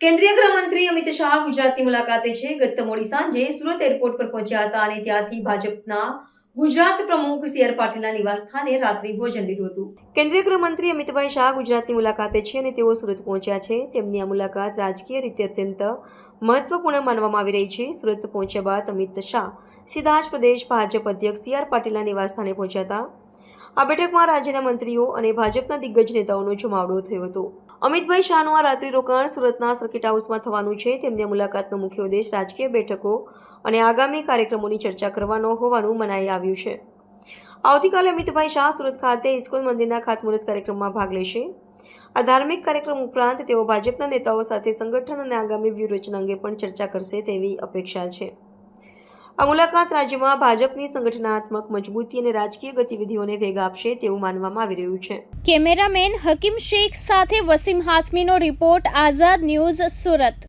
કેન્દ્રીય ગૃહમંત્રી અમિત શાહ ગુજરાતની મુલાકાતે છે. ગત મોડી સાંજે સુરત એરપોર્ટ પર પહોંચ્યા હતા અને ત્યાંથી ભાજપના ગુજરાત પ્રમુખ સી આર પાટીલના નિવાસ સ્થાને રાત્રિ ભોજન લીધું હતું. કેન્દ્રીય ગૃહમંત્રી અમિતભાઈ શાહ ગુજરાતની મુલાકાતે છે અને તેઓ સુરત પહોંચ્યા છે. તેમની આ મુલાકાત રાજકીય રીતે અત્યંત મહત્વપૂર્ણ માનવામાં આવી રહી છે. સુરત પહોંચ્યા બાદ અમિત શાહ સીધા જ પ્રદેશ ભાજપ અધ્યક્ષ સી આર પાટીલના નિવાસ સ્થાને પહોંચ્યા હતા. આ બેઠકમાં રાજ્યના મંત્રીઓ અને ભાજપના દિગ્ગજ નેતાઓનો જમાવડો થયો હતો. અમિતભાઈ શાહનું આ રાત્રિ રોકાણ સુરતના સર્કિટ હાઉસમાં થવાનું છે. તેમની મુલાકાતનો મુખ્ય ઉદ્દેશ રાજકીય બેઠકો અને આગામી કાર્યક્રમોની ચર્ચા કરવાનો હોવાનું મનાઈ આવ્યું છે. આવતીકાલે અમિતભાઈ શાહ સુરત ખાતે ઇસ્કોન મંદિરના ખાતમુહૂર્ત કાર્યક્રમમાં ભાગ લેશે. આ ધાર્મિક કાર્યક્રમ ઉપરાંત તેઓ ભાજપના નેતાઓ સાથે સંગઠન અને આગામી વ્યૂહરચના અંગે પણ ચર્ચા કરશે તેવી અપેક્ષા છે. આ મુલાકાત રાજ્યમાં ભાજપની સંગઠનાત્મક મજબૂતી અને રાજકીય ગતિવિધિઓને વેગ આપશે તેવું માનવામાં આવી રહ્યું છે. કેમેરામેન હકીમ શેખ સાથે વસીમ હાસમીનો રિપોર્ટ, આઝાદ ન્યૂઝ સુરત.